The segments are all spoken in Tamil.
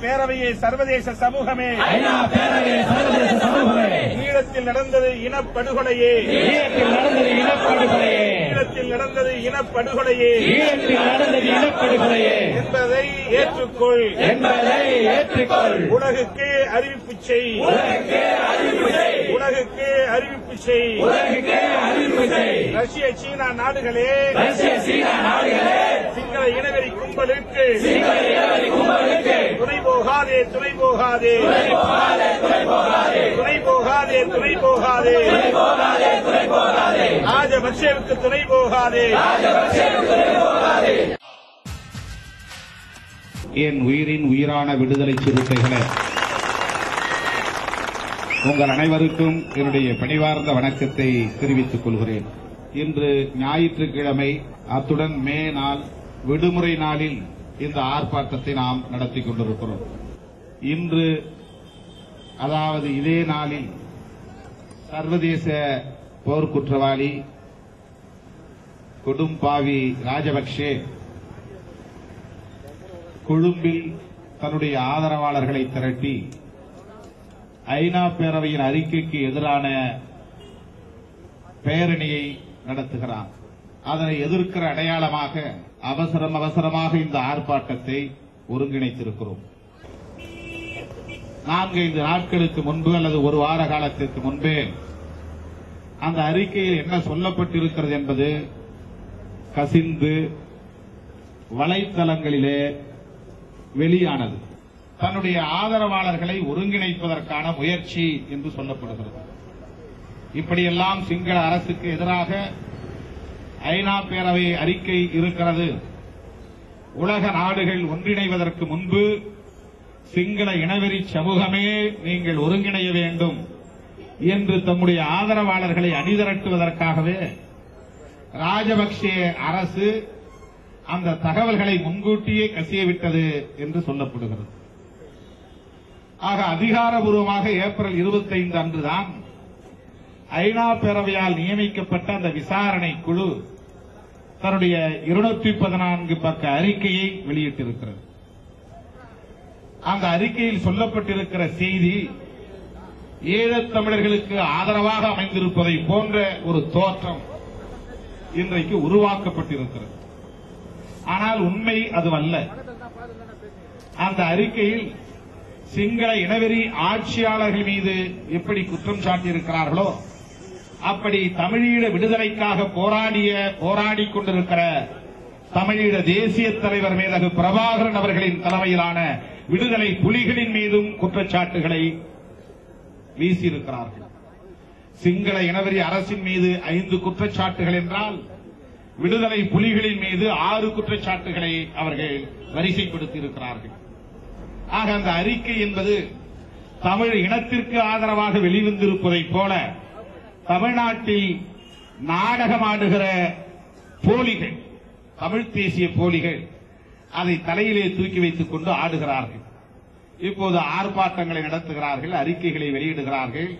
பேரவையே சர்வதேச சமூகமே. ஈழத்தில் நடந்தது இனப்படுகொலையே. ஈழத்தில் நடந்தது இனப்படுகொலையே. ஈழத்தில் நடந்தது என்பதை ஏற்றுக்கொள். என்பதை ஏற்றுக்கொள். உலகுக்கு அறிவிப்பு செய். உலகுக்கு அறிவிப்பு செய். ரஷ்ய சீனா நாடுகளே. ரஷ்ய சீனா நாடுகளே. சிங்கள இனவெறி கும்பலுக்கு. துணை போகாதே துணை போகாதே துணை போகாதே துணை போகாதே ராஜபக்சேவுக்கு துணை போகாதே என் உயிரின் உயிரான விடுதலை சிறுத்தைகளே உங்கள் அனைவருக்கும் என்னுடைய பணிவார்ந்த வணக்கத்தை தெரிவித்துக் கொள்கிறேன். இன்று ஞாயிற்றுக்கிழமை அத்துடன் மே நாள் விடுமுறை நாளில் இந்த ஆர்ப்பாட்டத்தை நாம் நடத்தி கொண்டிருக்கிறோம். இன்று அதாவது இதே நாளில் சர்வதேச போர்க்குற்றவாளி கொடும்பாவி ராஜபக்சே கொழும்பில் தன்னுடைய ஆதரவாளர்களை திரட்டி ஐநா பேரவையின் அறிக்கைக்கு எதிரான பேரணியை நடத்துகிறார் அதனை எதிர்க்கிற அடையாளமாக அவசரம் அவசரமாக இந்த ஆர்ப்பாட்டத்தை ஒருங்கிணைத்திருக்கிறோம். நான்கைந்து நாட்களுக்கு முன்பு அல்லது ஒரு வார காலத்திற்கு முன்பே அந்த அறிக்கையில் என்ன சொல்லப்பட்டிருக்கிறது என்பது கசிந்து வலைத்தளங்களிலே வெளியானது. தன்னுடைய ஆதரவாளர்களை ஒருங்கிணைப்பதற்கான முயற்சி என்று சொல்லப்படுகிறது. இப்படியெல்லாம் சிங்கள அரசுக்கு எதிராக ஐநா பேரவை அறிக்கை இருக்கிறது. உலக நாடுகள் ஒன்றிணைவதற்கு முன்பு சிங்கள இனவெறி சமூகமே நீங்கள் ஒருங்கிணைய வேண்டும் என்று தம்முடைய ஆதரவாளர்களை அணிதிரட்டுவதற்காகவே ராஜபக்சே அரசு அந்த தகவல்களை முன்கூட்டியே கசியவிட்டது என்று சொல்லப்படுகிறது. ஆக அதிகாரபூர்வமாக ஏப்ரல் 25 அன்றுதான் ஐநா பேரவையால் நியமிக்கப்பட்ட அந்த விசாரணை குழு தன்னுடைய இருநூற்றி பதினான்கு பக்க அறிக்கையை வெளியிட்டிருக்கிறது. அந்த அறிக்கையில் சொல்லப்பட்டிருக்கிற செய்தி ஈழத் தமிழர்களுக்கு ஆதரவாக அமைந்திருப்பதை போன்ற ஒரு தோற்றம் இன்றைக்கு உருவாக்கப்பட்டிருக்கிறது. ஆனால் உண்மை அதுவல்ல. அந்த அறிக்கையில் சிங்கள இனவெறி ஆட்சியாளர்கள் மீது எப்படி குற்றம் சாட்டியிருக்கிறார்களோ அப்படி தமிழீழ விடுதலைக்காக போராடிய போராடி கொண்டிருக்கிற தமிழீழ தேசிய தலைவர் மேதகு பிரபாகரன் அவர்களின் தலைமையிலான விடுதலை புலிகளின் மீதும் குற்றச்சாட்டுகளை வீசியிருக்கிறார்கள். சிங்கள இனவெறி அரசின் மீது ஐந்து குற்றச்சாட்டுகள் என்றால் விடுதலை புலிகளின் மீது ஆறு குற்றச்சாட்டுகளை அவர்கள் வரிசைப்படுத்தி இருக்கிறார்கள் ஆக அந்த அறிக்கை என்பது தமிழ் இனத்திற்கு ஆதரவாக வெளிவந்திருப்பதைப் போல தமிழ்நாட்டில் நாடகமாடுகிற போலிகள் தமிழ் தேசிய போலிகள் அதை தலையிலே தூக்கி வைத்துக் கொண்டு ஆடுகிறார்கள். இப்போது ஆர்ப்பாட்டங்களை நடத்துகிறார்கள் அறிக்கைகளை வெளியிடுகிறார்கள்.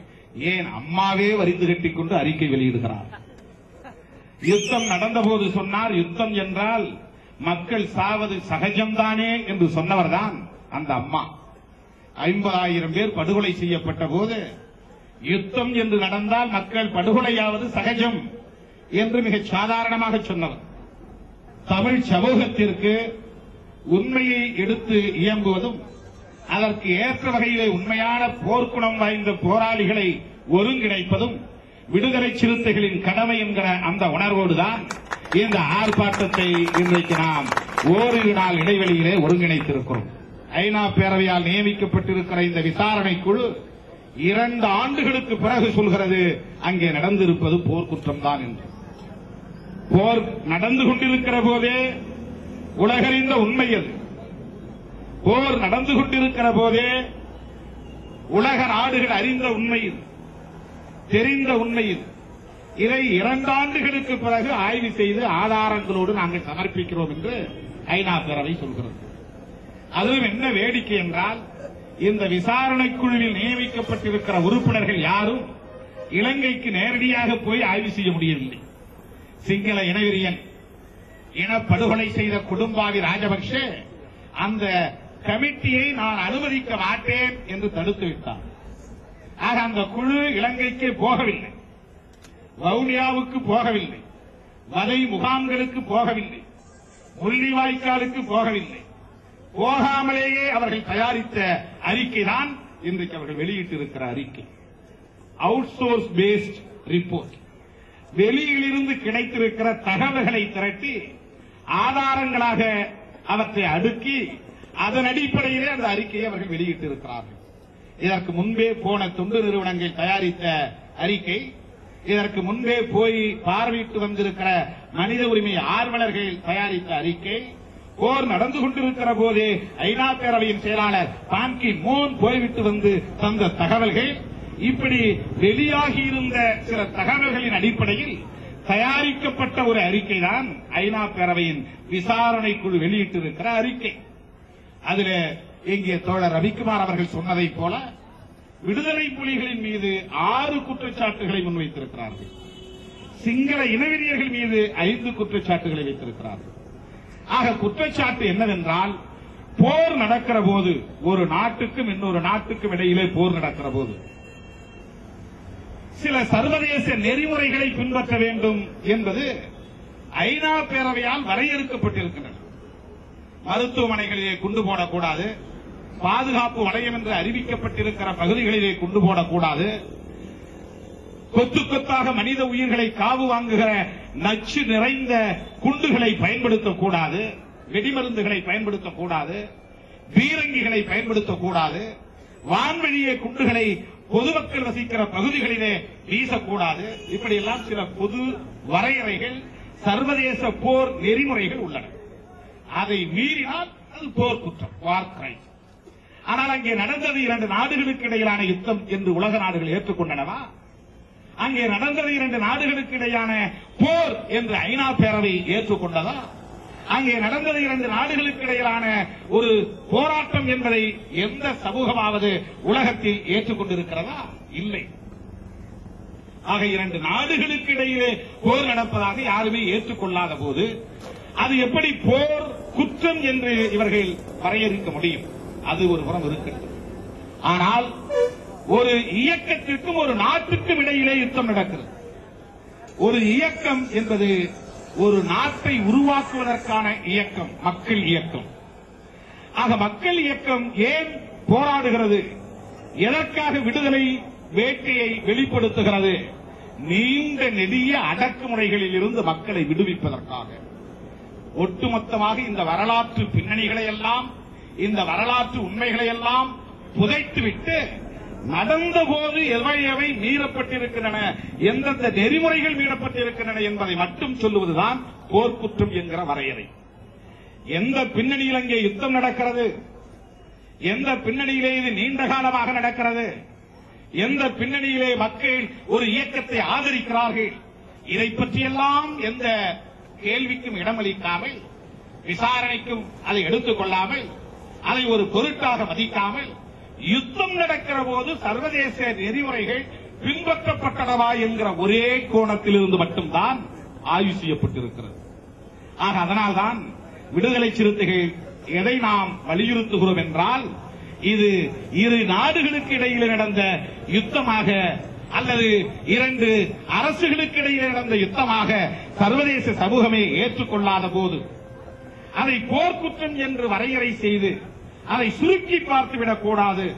ஏன் அம்மாவே வரிந்து கட்டிக் கொண்டு அறிக்கை வெளியிடுகிறார்கள் யுத்தம் நடந்தபோது சொன்னார் யுத்தம் என்றால் மக்கள் சாவது சகஜம்தானே என்று சொன்னவர்தான் அந்த அம்மா. ஐம்பதாயிரம் பேர் படுகொலை செய்யப்பட்ட போது யுத்தம் என்று நடந்தால் மக்கள் படுகொலையாவது சகஜம் என்று மிக சாதாரணமாக சொன்னவர். தமிழ் சமூகத்திற்கு உண்மையை எடுத்து இயங்குவதும் அதற்கு ஏற்ற வகையிலே உண்மையான போர்க்குணம் வாய்ந்த போராளிகளை ஒருங்கிணைப்பதும் விடுதலை சிறுத்தைகளின் கடமை என்கிற அந்த உணர்வோடுதான் இந்த ஆர்ப்பாட்டத்தை இன்றைக்கு நாம் ஓரிரு நாள் இடைவெளியிலே ஒருங்கிணைத்திருக்கிறோம். ஐநா பேரவையால் நியமிக்கப்பட்டிருக்கிற இந்த விசாரணை குழு இரண்டு ஆண்டுகளுக்கு பிறகு சொல்கிறது அங்கே நடந்திருப்பது போர்க்குற்றம் தான் என்று. போர் நடந்து கொண்டிருக்கிற போதே உலகறிந்த உண்மை அது. போர் நடந்து கொண்டிருக்கிற போதே உலக நாடுகள் அறிந்த உண்மையில் தெரிந்த உண்மையில் இதை இரண்டு ஆண்டுகளுக்கு பிறகு ஆய்வு செய்து ஆதாரங்களோடு நாங்கள் சமர்ப்பிக்கிறோம் என்று ஐநா பேரவை சொல்கிறது. அதுவும் என்ன வேடிக்கை என்றால் இந்த விசாரணை குழுவில் நியமிக்கப்பட்டிருக்கிற உறுப்பினர்கள் யாரும் இலங்கைக்கு நேரடியாக போய் ஆய்வு செய்ய முடியவில்லை. சிங்கள இனவெறியன் இனப்படுகொலை செய்த குடும்பாவி ராஜபக்ஷ அந்த கமிட்டியை நான் அனுமதிக்க மாட்டேன் என்று தடுத்து விட்டார் ஆக அந்த குழு இலங்கைக்கு போகவில்லை. வவுனியாவுக்கு போகவில்லை. வதை முகாம்களுக்கு போகவில்லை. முள்ளிவாய்க்காலுக்கு போகவில்லை. போகாமலேயே அவர்கள் தயாரித்த அறிக்கை தான் இன்றைக்கு அவர்கள் வெளியிட்டிருக்கிற அறிக்கை. அவுட் சோர்ஸ் பேஸ்ட் ரிப்போர்ட் வெளியிலிருந்து கிடைத்திருக்கிற தகவல்களை திரட்டி ஆதாரங்களாக அவற்றை அடுக்கி அதன் அடிப்படையிலே அந்த அறிக்கையை அவர்கள் வெளியிட்டிருக்கிறார்கள். இதற்கு முன்பே போன தொண்டு நிறுவனங்கள் தயாரித்த அறிக்கை இதற்கு முன்பே போய் பார்வையிட்டு வந்திருக்கிற மனித உரிமை ஆர்வலர்கள் தயாரித்த அறிக்கை போர் நடந்து கொண்டிருக்கிற போதே ஐநா பேரவையின் செயலாளர் பான்கி மூன் போய்விட்டு வந்து தந்த தகவல்கள் இப்படி வெளியாகி இருந்த சில தகவல்களின் அடிப்படையில் தயாரிக்கப்பட்ட ஒரு அறிக்கை தான் ஐநா பேரவையின் விசாரணை குழு வெளியிட்டிருக்கிற அறிக்கை. அதுல இங்கே தோழர் ரவிக்குமார் அவர்கள் சொன்னதைப் போல விடுதலை புலிகளின் மீது ஆறு குற்றச்சாட்டுகளை முன்வைத்திருக்கிறார்கள். சிங்கள இனவெறியர்கள் மீது ஐந்து குற்றச்சாட்டுகளை வைத்திருக்கிறார்கள். ஆக குற்றச்சாட்டு என்னவென்றால் போர் நடக்கிற போது ஒரு நாட்டுக்கும் இன்னொரு நாட்டுக்கும் இடையிலே போர் நடக்கிற போது. சில சர்வதேச நெறிமுறைகளை பின்பற்ற வேண்டும் என்பது ஐநா பேரவையால் வரையறுக்கப்பட்டிருக்கின்றன. மருத்துவமனைகளிலே குண்டு போடக்கூடாது பாதுகாப்பு வளையம் என்று அறிவிக்கப்பட்டிருக்கிற பகுதிகளிலே குண்டு போடக்கூடாது கொத்து கொத்தாக மனித உயிர்களை காவு வாங்குகிற நச்சு நிறைந்த குண்டுகளை பயன்படுத்தக்கூடாது வெடிமருந்துகளை பயன்படுத்தக்கூடாது பீரங்கிகளை பயன்படுத்தக்கூடாது வான்வெளியே குண்டுகளை பொதுமக்கள் வசிக்கிற பகுதிகளிலே வீசக்கூடாது இப்படியெல்லாம் சில பொது வரையறைகள் சர்வதேச போர் நெறிமுறைகள் உள்ளன. அதை மீறினால் அது போர் குற்றம் வார் கிரைம் ஆனால் அங்கே நடந்தது இரண்டு நாடுகளுக்கு இடையிலான யுத்தம் என்று உலக நாடுகள் ஏற்றுக்கொண்டனவா? அங்கே நடந்தது இரண்டு நாடுகளுக்கு இடையான போர் என்று ஐநா பேரவை ஏற்றுக்கொண்டதா? அங்கே நடந்தது இரண்டு நாடுகளுக்கு இடையிலான ஒரு போராட்டம் என்பதை எந்த சமூகமாவது உலகத்தில் ஏற்றுக்கொண்டிருக்கிறதா? இல்லை. ஆக இரண்டு நாடுகளுக்கு இடையிலே போர் நடப்பதாக யாருமே ஏற்றுக்கொள்ளாத போது அது எப்படி போர் குற்றம் என்று இவர்கள் வரையறுக்க முடியும்? அது ஒரு புறம் இருக்கிறது ஆனால் ஒரு இயக்கத்திற்கும் ஒரு நாட்டுக்கும் இடையிலே யுத்தம் நடக்கிறது. ஒரு இயக்கம் என்பது ஒரு நாட்டை உருவாக்குவதற்கான இயக்கம் மக்கள் இயக்கம். ஆக மக்கள் இயக்கம் ஏன் போராடுகிறது? எதற்காக விடுதலை வேட்கையை வெளிப்படுத்துகிறது? நீண்ட நெடிய அடக்குமுறைகளில் இருந்து மக்களை விடுவிப்பதற்காக. ஒட்டுமொத்தமாக இந்த வரலாற்று பின்னணிகளை எல்லாம் இந்த வரலாற்று உண்மைகளை எல்லாம் புதைத்துவிட்டு நடந்த போது எவை எவை மீறப்பட்டிருக்கின்றன எந்தெந்த நெறிமுறைகள் மீறப்பட்டிருக்கின்றன என்பதை மட்டும் சொல்லுவதுதான் போர்க்குற்றம் என்கிற வரையறை. எந்த பின்னணியில் அங்கே யுத்தம் நடக்கிறது? எந்த பின்னணியிலே இது நீண்ட காலமாக நடக்கிறது? எந்த பின்னணியிலே மக்கள் ஒரு இயக்கத்தை ஆதரிக்கிறார்கள்? இதை பற்றியெல்லாம் எந்த கேள்விக்கும் இடமளிக்காமல் விசாரணைக்கும் அதை எடுத்துக் கொள்ளாமல் அதை ஒரு பொருட்டாக மதிக்காமல் யுத்தம் நடக்கிற போது சர்வதேச நெறிமுறைகள் பின்பற்றப்பட்டனவா என்கிற ஒரே கோணத்திலிருந்து மட்டும்தான் ஆய்வு செய்யப்பட்டிருக்கிறது. ஆக அதனால்தான் விடுதலை சிறுத்தைகள் எதை நாம் வலியுறுத்துகிறோம் என்றால் இது இரு நாடுகளுக்கு இடையில் நடந்த யுத்தமாக அல்லது இரண்டு அரசுகளுக்கு இடையில் நடந்த யுத்தமாக சர்வதேச சமூகமே ஏற்றுக்கொள்ளாத போது அதை போர்க்குற்றம் என்று வரையறை செய்து அதை சுருக்கி பார்த்துவிடக் கூடாது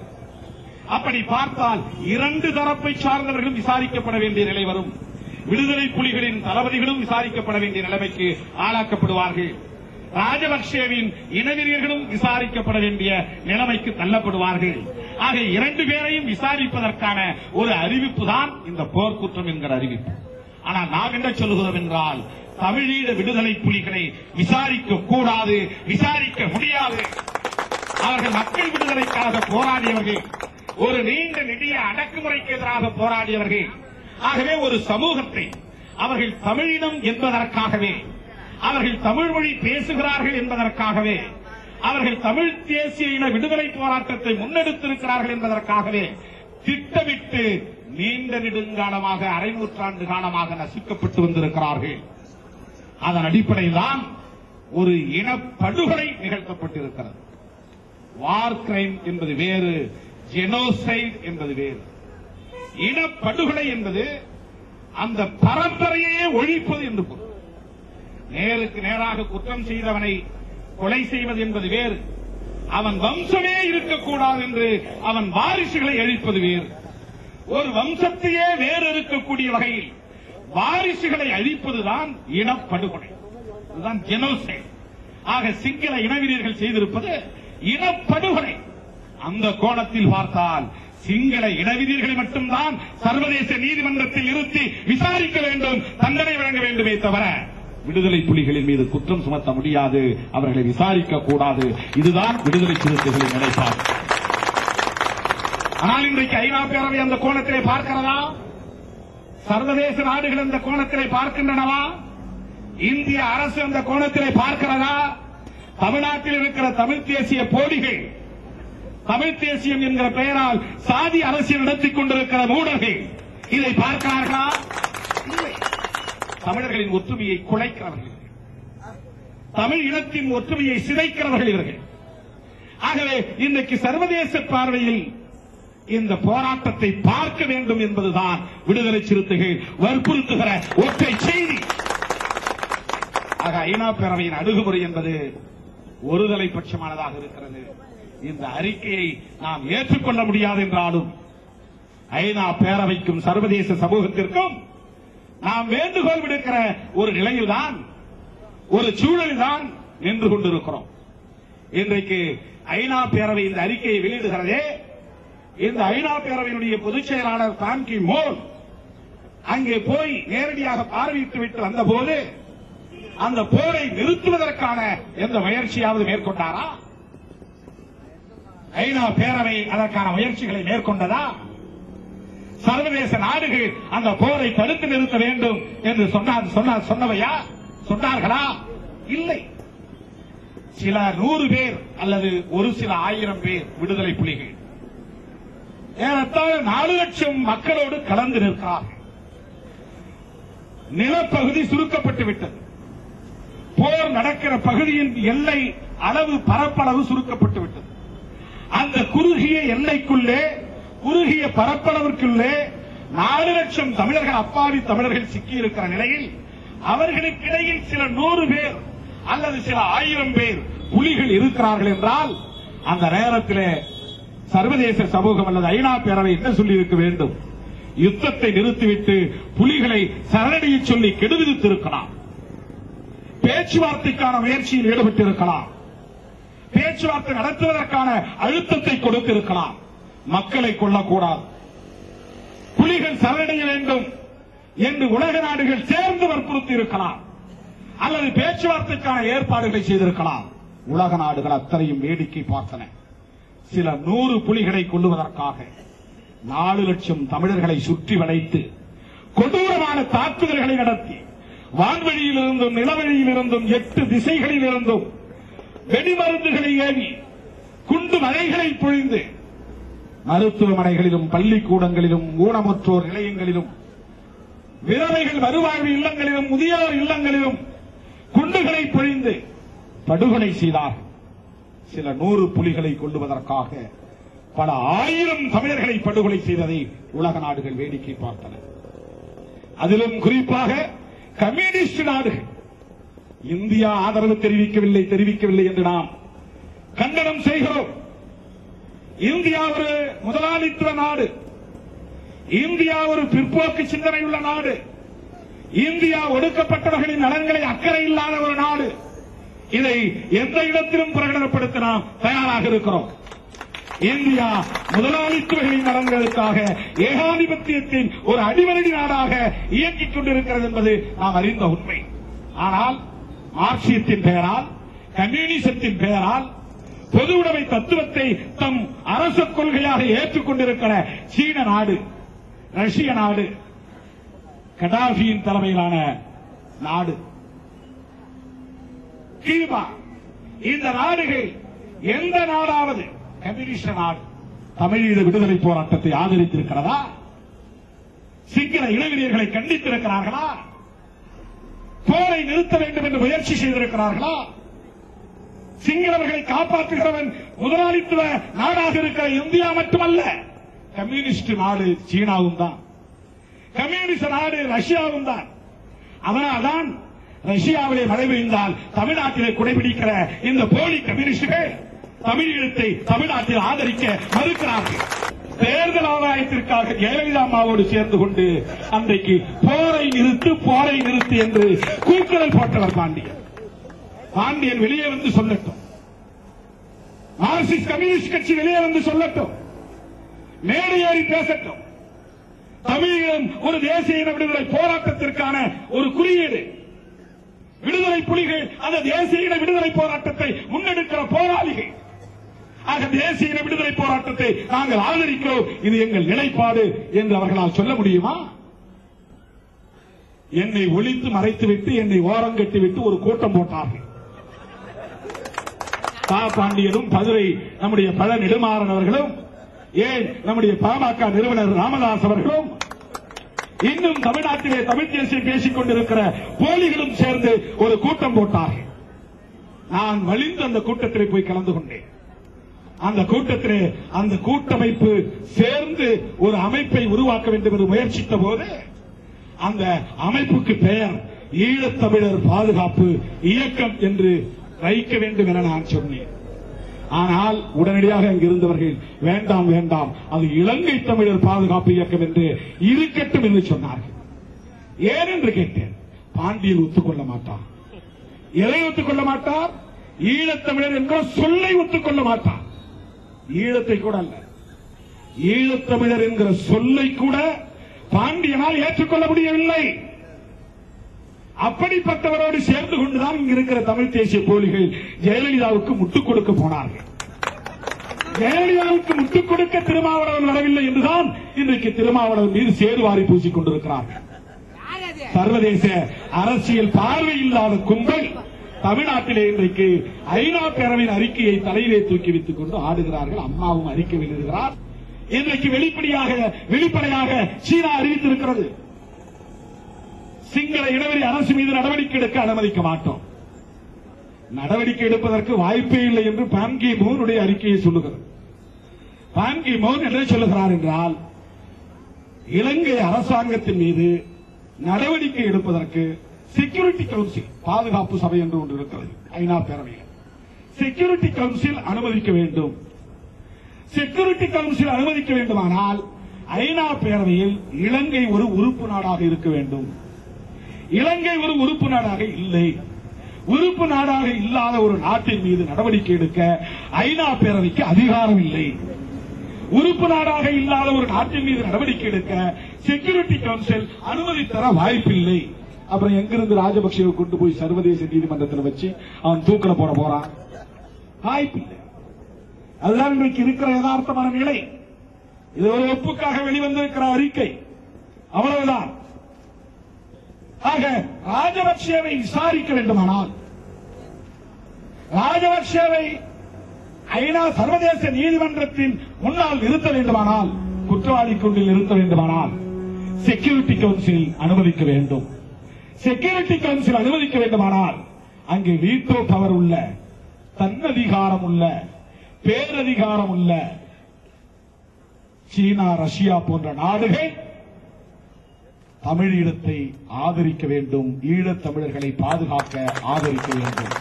அப்படி பார்த்தால் இரண்டு தரப்பை சார்ந்தவர்களும் விசாரிக்கப்பட வேண்டிய நிலை வரும். விடுதலை புலிகளின் தளபதிகளும் விசாரிக்கப்பட வேண்டிய நிலைமைக்கு ஆளாக்கப்படுவார்கள். ராஜபக்சேவின் இனவெறியர்களும் விசாரிக்கப்பட வேண்டிய நிலைமைக்கு தள்ளப்படுவார்கள். ஆக இரண்டு பேரையும் விசாரிப்பதற்கான ஒரு அறிவிப்பு தான் இந்த போர்க்குற்றம் என்கிற அறிவிப்பு. ஆனால் நாம் என்ன சொல்லுகிறோம் என்றால் தமிழீழ விடுதலை புலிகளை விசாரிக்க கூடாது விசாரிக்க முடியாது. அவர்கள் மக்கள் விடுதலைக்காக போராடியவர்கள் ஒரு நீண்ட நிதிய அடக்குமுறைக்கு எதிராக போராடியவர்கள். ஆகவே ஒரு சமூகத்தை அவர்கள் தமிழினம் என்பதற்காகவே அவர்கள் தமிழ் மொழி பேசுகிறார்கள் என்பதற்காகவே அவர்கள் தமிழ் தேசிய இன விடுதலை போராட்டத்தை முன்னெடுத்திருக்கிறார்கள் என்பதற்காகவே திட்டமிட்டு நீண்ட நெடுங்காலமாக அரை நூற்றாண்டு காலமாக நசுக்கப்பட்டு வந்திருக்கிறார்கள். அதன் அடிப்படையில் தான் ஒரு இனப்படுகொலை நிகழ்த்தப்பட்டிருக்கிறது. வார் கிரைம் என்பது வேறு ஜெனோசைட் என்பது வேறு. இனப்படுகொலை என்பது அந்த பரம்பரையே ஒழிப்பது என்று பொருள். நேருக்கு நேராக குற்றம் செய்தவனை கொலை செய்வது என்பது வேறு. அவன் வம்சமே இருக்கக்கூடாது என்று அவன் வாரிசுகளை அழிப்பது வேறு. ஒரு வம்சத்தையே வேறு இருக்கக்கூடிய வகையில் வாரிசுகளை அழிப்பதுதான் இனப்படுகொலை. இதுதான் ஜெனோசைட் ஆக சிங்கள இனவீரர்கள் செய்திருப்பது இனப்படுகொலை. அந்த கோணத்தில் பார்த்தால் சிங்கள இனவிதிகளை மட்டும்தான் சர்வதேச நீதிமன்றத்தில் நிறுத்தி விசாரிக்க வேண்டும் தண்டனை வழங்க வேண்டுமே தவிர விடுதலை புலிகளின் மீது குற்றம் சுமத்த முடியாது. அவர்களை விசாரிக்க கூடாது. இதுதான் விடுதலை சிறுத்தைகளின் நிலைப்பாடு. ஆனால் இன்றைக்கு ஐநா பேரவை அந்த கோணத்திலே பார்க்கிறதா? சர்வதேச நாடுகள் அந்த கோணத்திலே பார்க்கின்றனவா? இந்திய அரசு அந்த கோணத்திலே பார்க்கிறதா? தமிழ்நாட்டில் இருக்கிற தமிழ் தேசிய போடிகள் தமிழ் தேசியம் என்கிற பெயரால் சாதி அரசியல் நடத்திக் கொண்டிருக்கிற மூடர்கள் இதை பார்க்கிறார்களா தமிழர்களின் ஒற்றுமையை குலைக்கிறவர்கள் தமிழ் இனத்தின் ஒற்றுமையை சிதைக்கிறவர்கள் இவர்கள். ஆகவே இன்றைக்கு சர்வதேச பார்வையில் இந்த போராட்டத்தை பார்க்க வேண்டும் என்பதுதான் விடுதலை சிறுத்தைகள் வற்புறுத்துகிற ஒற்றை செய்தி. ஆக ஐநா பேரவையின் அணுகுமுறை என்பது ஒருதலை பட்சமானதாக இருக்கிறது. இந்த அறிக்கையை நாம் ஏற்றுக்கொள்ள முடியாது என்றாலும் ஐநா பேரவைக்கும் சர்வதேச சமூகத்திற்கும் நாம் வேண்டுகோள் விடுக்கிற ஒரு நிலையில்தான் ஒரு சூழலில்தான் நின்று கொண்டிருக்கிறோம். இன்றைக்கு ஐநா பேரவை இந்த அறிக்கையை வெளியிடுகிறதே இந்த ஐநா பேரவையினுடைய பொதுச் செயலாளர் பான்கி மோல் அங்கே போய் நேரடியாக பார்வையிட்டு விட்டு வந்தபோது அந்த போரை நிறுத்துவதற்கான எந்த முயற்சியாவது மேற்கொண்டாரா? ஐநா பேரவை அதற்கான முயற்சிகளை மேற்கொண்டதா? சர்வதேச நாடுகள் அந்த போரை தடுத்து நிறுத்த வேண்டும் என்று சொன்னார் சொன்னார் சொன்னவையா? சொன்னார்களா? இல்லை. சில நூறு பேர் அல்லது ஒரு சில ஆயிரம் பேர் விடுதலை புலிகள். ஏறத்தாழ நாலு லட்சம் மக்களோடு கலந்து நிற்கிறார்கள். நிலப்பகுதி சுருக்கப்பட்டு விட்டது. போர் நடக்கிற பகுதியின் எல்லை அளவு பரப்பளவு சுருக்கப்பட்டு விட்டது. அந்த குறுகிய எல்லைக்குள்ளே குறுகிய பரப்பளவிற்குள்ளே நாலு லட்சம் தமிழர்கள் அப்பாவி தமிழர்கள் சிக்கியிருக்கிற நிலையில் அவர்களுக்கிடையில் சில நூறு பேர் அல்லது சில ஆயிரம் பேர் புலிகள் இருக்கிறார்கள் என்றால் அந்த நேரத்திலே சர்வதேச சமூகம் அல்லது ஐநா பேரவை என்ன சொல்லியிருக்க வேண்டும்? யுத்தத்தை நிறுத்திவிட்டு புலிகளை சரணடைய சொல்லி கெடுவிதித்திருக்கலாம். பேச்சுவார்த்தைக்கான முயற்சியில் ஈடுபட்டிருக்கலாம். பேச்சுவார்த்தை நடத்துவதற்கான அழுத்தத்தை கொடுத்திருக்கலாம். மக்களை கொள்ளக்கூடாது புலிகள் சரணடைய வேண்டும் என்று உலக நாடுகள் சேர்ந்து வற்புறுத்தி இருக்கலாம் அல்லது பேச்சுவார்த்தைக்கான ஏற்பாடுகளை செய்திருக்கலாம். உலக நாடுகள் அத்தனையும் வேடிக்கை பார்த்தன. சில நூறு புலிகளை கொள்ளுவதற்காக நாலு லட்சம் தமிழர்களை சுற்றி வளைத்து கொடூரமான தாக்குதல்களை நடத்தி வான்வெளியில் இருந்தும் நிலவெளியில் இருந்தும் எட்டு திசைகளில் இருந்தும் வெடிமருந்துகளை ஏவி குண்டு மலைகளை பொழிந்து மருத்துவமனைகளிலும் பள்ளிக்கூடங்களிலும் ஊனமுற்றோர் நிலையங்களிலும் விதவைகள் மறுவாழ்வு இல்லங்களிலும் முதியோர் இல்லங்களிலும் குண்டுகளை பொழிந்து படுகொலை செய்தார். சில நூறு புலிகளை கொள்ளுவதற்காக பல ஆயிரம் தமிழர்களை படுகொலை செய்ததை உலக நாடுகள் வேடிக்கை பார்த்தன. அதிலும் குறிப்பாக கம்யூனிஸ்ட் நாடுகள் இந்தியா ஆதரவு தெரிவிக்கவில்லை தெரிவிக்கவில்லை என்று நாம் கண்டனம் செய்கிறோம். இந்தியா ஒரு முதலாளித்துவ நாடு. இந்தியா ஒரு பிற்போக்கு சிந்தனை உள்ள நாடு. இந்தியா ஒடுக்கப்பட்டவர்களின் நலன்களை அக்கறை இல்லாத ஒரு நாடு. இதை எந்த இடத்திலும் பிரகடனப்படுத்த நாம் தயாராக இருக்கிறோம். இந்தியா முதலாளித்துவர்களின் நலன்களுக்காக ஏகாதிபத்தியத்தின் ஒரு அடிவரடி நாடாக இயங்கிக் கொண்டிருக்கிறது என்பது நாம் அறிந்த உண்மை. ஆனால் மார்க்சியத்தின் பெயரால் கம்யூனிசத்தின் பெயரால் பொது உடைமை தத்துவத்தை தம் அரச கொள்கையாக ஏற்றுக்கொண்டிருக்கிற சீன நாடு ரஷ்ய நாடு கடாஃபியின் தலைமையிலான நாடு. கியூபா இந்த நாடுகள் எந்த நாடாவது கம்யூனிஸ்ட் நாடு தமிழீழ விடுதலை போராட்டத்தை ஆதரித்திருக்கிறதா? சிங்கள இளைஞர்களை கண்டித்திருக்கிறார்களா? போரை நிறுத்த வேண்டும் என்று முயற்சி செய்திருக்கிறார்களா? சிங்களவர்களை காப்பாற்றுகிறவன் முதலாளித்துவ நாடாக இருக்கிற இந்தியா மட்டுமல்ல கம்யூனிஸ்ட் நாடு சீனாவும் தான். கம்யூனிஸ்ட் நாடு ரஷ்யாவும் தான். அதனால்தான் ரஷ்யாவிலே மழை பெய்ந்தால் தமிழ்நாட்டிலே குடைபிடிக்கிற இந்த போலி கம்யூனிஸ்டுகள் தமிழீழத்தை தமிழ்நாட்டில் ஆதரிக்க மறுக்கிறார்கள் தேர்தல் ஆதாயத்திற்காக ஜெயலலிதா அம்மாவோடு சேர்ந்து கொண்டு அன்றைக்கு போரை நிறுத்து போரை நிறுத்து என்று கூக்குரல் போட்டவர் பாண்டியன். பாண்டியன் வெளியே வந்து சொல்லட்டும். மார்க்சிஸ்ட் கம்யூனிஸ்ட் கட்சி வெளியே வந்து சொல்லட்டும். மேடை ஏறி பேசட்டும். தமிழீழம் ஒரு தேசிய இன விடுதலை போராட்டத்திற்கான ஒரு குறியீடு. விடுதலை புலிகள் அந்த தேசிய இன விடுதலை போராட்டத்தை முன்னெடுக்கிற போராளிகள். ஆக தேசிய விடுதலை போராட்டத்தை நாங்கள் ஆதரிக்கிறோம். இது எங்கள் நிலைப்பாடு என்று அவர்களால் சொல்ல முடியுமா? என்னை ஒழித்து மறைத்துவிட்டு என்னை ஓரம் கட்டிவிட்டு ஒரு கூட்டம் போட்டார்கள். தா பாண்டியனும் மதுரை நம்முடைய பல நெடுமாறன் அவர்களும் ஏன் நம்முடைய பாமக நிறுவனர் ராமதாஸ் அவர்களும் இன்னும் தமிழ்நாட்டிலே தமிழ் தேசியம் பேசிக் கொண்டிருக்கிற போலிகளும் சேர்ந்து ஒரு கூட்டம் போட்டார்கள். நான் வலிந்து அந்த கூட்டத்திலே போய் கலந்து கொண்டேன். அந்த கூட்டத்திலே அந்த கூட்டமைப்பு சேர்ந்து ஒரு அமைப்பை உருவாக்க வேண்டும் என்று முயற்சித்த போது அந்த அமைப்புக்கு பெயர் ஈழத்தமிழர் பாதுகாப்பு இயக்கம் என்று வைக்க வேண்டும் என நான் சொன்னேன். ஆனால் உடனடியாக இங்கிருந்தவர்கள் வேண்டாம் வேண்டாம் அது இலங்கை தமிழர் பாதுகாப்பு இயக்கம் என்று இருக்கட்டும் என்று சொன்னார்கள். ஏன்? என்று கேட்டேன். பாண்டியன் ஒத்துக்கொள்ள மாட்டான். எதை ஒத்துக்கொள்ள மாட்டார்? ஈழத்தமிழர் என்கிற சொல்லை ஒத்துக்கொள்ள மாட்டார். ஈழத்தை கூட அல்ல. ஈழத்தமிழர் என்கிற சொல்லை கூட பாண்டியனால் ஏற்றுக்கொள்ள முடியவில்லை. அப்படிப்பட்டவரோடு சேர்ந்து கொண்டுதான் இங்க இருக்கிற தமிழ் தேசிய போலிகள் ஜெயலலிதாவுக்கு முட்டுக் கொடுக்க போனார்கள். ஜெயலலிதாவுக்கு முட்டுக் கொடுக்க திருமாவளவன் வரவில்லை என்றுதான் இன்றைக்கு திருமாவளவன் மீது சேருவாரி பூசிக் கொண்டிருக்கிறார்கள். சர்வதேச அரசியல் பார்வை இல்லாத கும்பல் தமிழ்நாட்டிலே இன்றைக்கு ஐநா பேரவையின் அறிக்கையை தலையிலே தூக்கி வைத்துக் கொண்டு ஆடுகிறார்கள். அம்மாவும் அறிக்கை வெளியிடுகிறார். இன்றைக்கு வெளிப்படையாக வெளிப்படையாக சீனா அறிவித்திருக்கிறது. சிங்கள இனவெளி அரசு மீது நடவடிக்கை எடுக்க அனுமதிக்க மாட்டோம். நடவடிக்கை எடுப்பதற்கு வாய்ப்பே இல்லை என்று பான்கி மோனுடைய அறிக்கையை சொல்லுகிறது. பான்கி மோன் என்ன சொல்லுகிறார் என்றால் இலங்கை அரசாங்கத்தின் மீது நடவடிக்கை எடுப்பதற்கு செக்யூரிட்டி கவுன்சில் பாதுகாப்பு சபை என்று ஒன்று இருக்கிறது. ஐநா பேரவையில். செக்யூரிட்டி கவுன்சில் அனுமதிக்க வேண்டும். செக்யூரிட்டி கவுன்சில் அனுமதிக்க வேண்டுமானால் ஐநா பேரவையில் இலங்கை ஒரு உறுப்பு நாடாக இருக்க வேண்டும். இலங்கை ஒரு உறுப்பு நாடாக இல்லை. உறுப்பு நாடாக இல்லாத ஒரு நாட்டின் மீது நடவடிக்கை எடுக்க ஐநா பேரவைக்கு அதிகாரம் இல்லை. உறுப்பு நாடாக இல்லாத ஒரு நாட்டின் மீது நடவடிக்கை எடுக்க செக்யூரிட்டி கவுன்சில் அனுமதி தர வாய்ப்பில்லை. அப்புறம் எங்கிருந்து ராஜபக்சேவை கொண்டு போய் சர்வதேச நீதிமன்றத்தில் வச்சு அவன் தூக்கில போட போறான்? வாய்ப்பில்லை அதுதான் இன்றைக்கு இருக்கிற யதார்த்தமான நிலை. இது ஒரு ஒப்புக்காக வெளிவந்திருக்கிற அறிக்கை. அவ்வளவுதான். ஆக ராஜபக்சேவை விசாரிக்க வேண்டுமானால் ராஜபக்சேவை ஐநா சர்வதேச நீதிமன்றத்தின் முன்னால் நிறுத்த வேண்டுமானால் குற்றவாளி கொண்டில் நிறுத்த வேண்டுமானால் செக்யூரிட்டி கவுன்சில் அனுமதிக்க வேண்டும். செக்யூரிட்டி கவுன்சில் அனுமதிக்க வேண்டுமானால் அங்கு வீட்டோ பவர் உள்ள தன்னதிகாரம் உள்ள பேரதிகாரம் உள்ள சீனா ரஷ்யா போன்ற நாடுகள் தமிழீழத்தை ஆதரிக்க வேண்டும் ஈழத் தமிழர்களை பாதுகாக்க ஆதரிக்க வேண்டும்.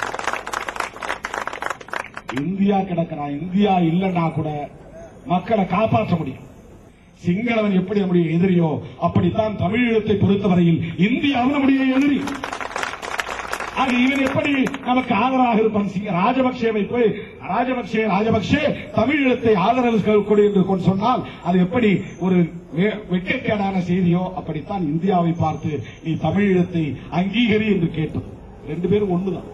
இந்தியா கிடக்கிறான் இந்தியா இல்லைன்னா கூட மக்களை காப்பாற்ற முடியும். சிங்களவன் எப்படி நம்முடைய எதிரியோ அப்படித்தான் தமிழீழத்தை பொறுத்தவரையில் இந்தியாவும் நம்முடைய எதிரி. ஆக இவன் எப்படி நமக்கு ஆதரவாக இருப்பான்? சிங்க ராஜபக்சேவை போய் ராஜபக்சே ராஜபக்சே தமிழீழத்தை ஆதரவு கொடு என்று கொண்டு சொன்னால் அது எப்படி ஒரு வெ- வெட்கக்கேடான செய்தியோ அப்படித்தான் இந்தியாவை பார்த்து நீ தமிழீழத்தை அங்கீகரி என்று கேட்டது. ரெண்டு பேரும் ஒண்ணுதான்.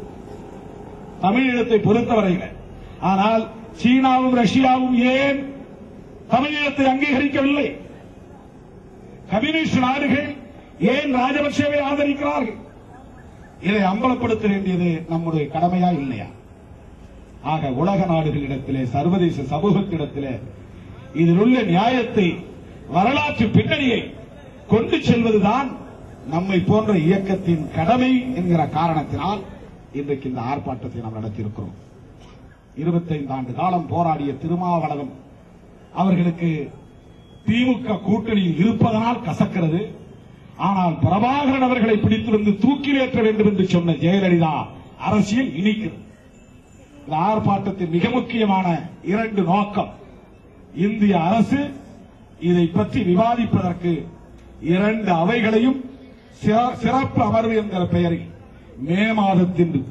தமிழீழத்தை பொறுத்தவரையில். ஆனால் சீனாவும் ரஷ்யாவும் ஏன் தமிழீழத்தை அங்கீகரிக்கவில்லை. கம்யூனிஸ்ட் நாடுகள் ஏன் ராஜபக்சேவை ஆதரிக்கிறார்கள்? இதை அம்பலப்படுத்த வேண்டியது நம்முடைய கடமையா இல்லையா? ஆக உலக நாடுகளிடத்திலே சர்வதேச சமூகத்திடத்திலே இதில் உள்ள நியாயத்தை வரலாற்று பின்னணியை கொண்டு செல்வதுதான் நம்மை போன்ற இயக்கத்தின் கடமை என்கிற காரணத்தினால் இன்றைக்கு இந்த ஆர்ப்பாட்டத்தை நாம் நடத்தியிருக்கிறோம். இருபத்தைந்து ஆண்டு காலம் போராடிய திருமாவளவன் அவர்களுக்கு திமுக கூட்டணியில் இருப்பதனால் கசக்கிறது. ஆனால் பிரபாகரன் அவர்களை பிடித்திருந்து தூக்கிலேற்ற வேண்டும் என்று சொன்ன ஜெயலலிதா அரசியல் இனிக்கிறது. இந்த ஆர்ப்பாட்டத்தின் மிக முக்கியமான இரண்டு நோக்கம் இந்திய அரசு இதை பற்றி விவாதிப்பதற்கு இரண்டு அவைகளையும் சிற- சிறப்பு அமர்வு என்கிற பெயரில் மே மாதத்தின்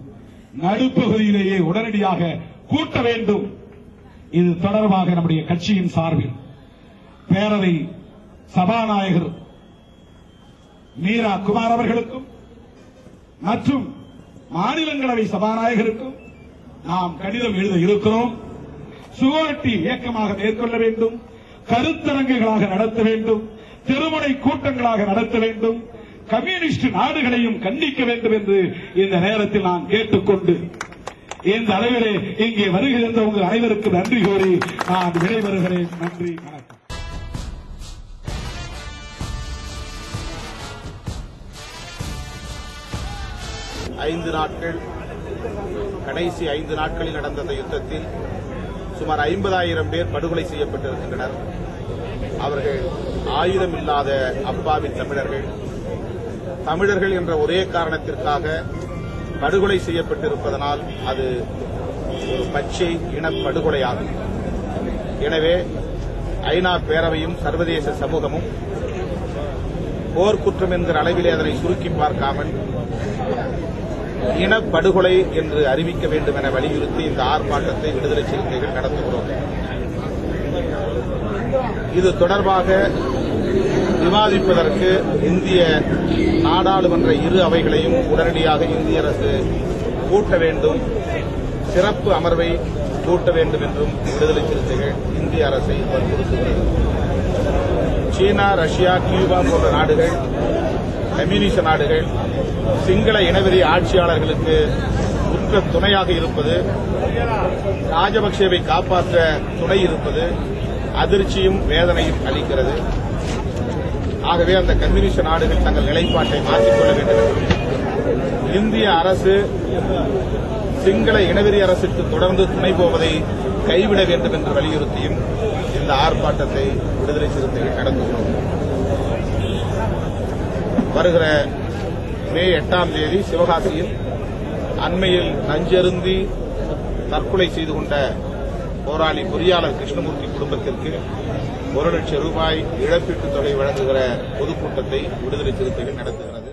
நடுப்பகுதியிலேயே உடனடியாக கூட்ட வேண்டும் இது தொடர்பாக நம்முடைய கட்சியின் சார்பில் பேரவை சபாநாயகர் மீரா குமார் அவர்களுக்கும் மற்றும் மாநிலங்களவை சபாநாயகருக்கும் நாம் கடிதம் எழுத இருக்கிறோம். சுவரட்டி இயக்கமாக மேற்கொள்ள வேண்டும். கருத்தரங்குகளாக நடத்த வேண்டும். திருமுனை கூட்டங்களாக நடத்த வேண்டும். கம்யூனிஸ்ட் நாடுகளையும் கண்டிக்க வேண்டும் என்று இந்த நேரத்தில் நான் கேட்டுக்கொண்டு என் தலைவரே இங்கே வருகின்ற உங்கள் அனைவருக்கும் நன்றி கோரி நான் விடைபெறுகிறேன். நன்றி வணக்கம். ஐந்து நாட்கள் கடைசி ஐந்து நாட்களில் நடந்த அந்த யுத்தத்தில் சுமார் ஐம்பதாயிரம் பேர் படுகொலை செய்யப்பட்டிருக்கின்றனர். அவர்கள் ஆயுதம் இல்லாத அப்பாவி தமிழர்கள். தமிழர்கள் என்ற ஒரே காரணத்திற்காக படுகொலை செய்யப்பட்டிருப்பதனால் அது ஒரு பச்சை இனப்படுகொலையாகும் எனவே ஐநா பேரவையும் சர்வதேச சமூகமும் போர்க்குற்றம் என்கிற அளவிலே அதனை சுருக்கி பார்க்காமல் இனப்படுகொலை என்று அறிவிக்க வேண்டும் என வலியுறுத்தி இந்த ஆர்ப்பாட்டத்தை விடுதலை சிறுத்தைகள் நடத்துகிறோம். இது தொடர்பாக விவாதிப்பதற்கு இந்திய நாடாளுமன்ற இரு அவைகளையும் உடனடியாக இந்திய அரசு கூட்ட வேண்டும். சிறப்பு அமர்வை கூட்ட வேண்டும் என்றும் விடுதலை சிறுத்தைகள் இந்திய அரசை வற்புறுத்துகிறது. சீனா ரஷ்யா கியூபா போன்ற நாடுகள் கம்யூனிச நாடுகள் சிங்கள இனவெறி ஆட்சியாளர்களுக்கு உற்ற துணையாக இருப்பது ராஜபக்சேவை காப்பாற்ற துணை இருப்பது அதிர்ச்சியும் வேதனையும் அளிக்கிறது. ஆகவே அந்த கம்யூனிஸ்ட் நாடுகள் தங்கள் நிலைப்பாட்டை மாற்றிக்கொள்ள வேண்டும் இந்திய அரசு சிங்கள இனவெறி அரசுக்கு தொடர்ந்து துணை போவதை கைவிட வேண்டும் என்று வலியுறுத்தியும் இந்த ஆர்ப்பாட்டத்தை விடுதலை சிறுத்தைகள் நடத்துகிறோம் வருகிற மே எட்டாம் தேதி சிவகாசியில் அண்மையில் நஞ்சருந்தி தற்கொலை செய்து கொண்ட போராளி பொறியாளர் கிருஷ்ணமூர்த்தி குடும்பத்திற்கு ஒரு லட்சம் ரூபாய் இழப்பீட்டுத் தொகை வழங்குகிற பொதுக்கூட்டத்தை விடுதலை சிறுத்தைகள் நடத்துகிறது.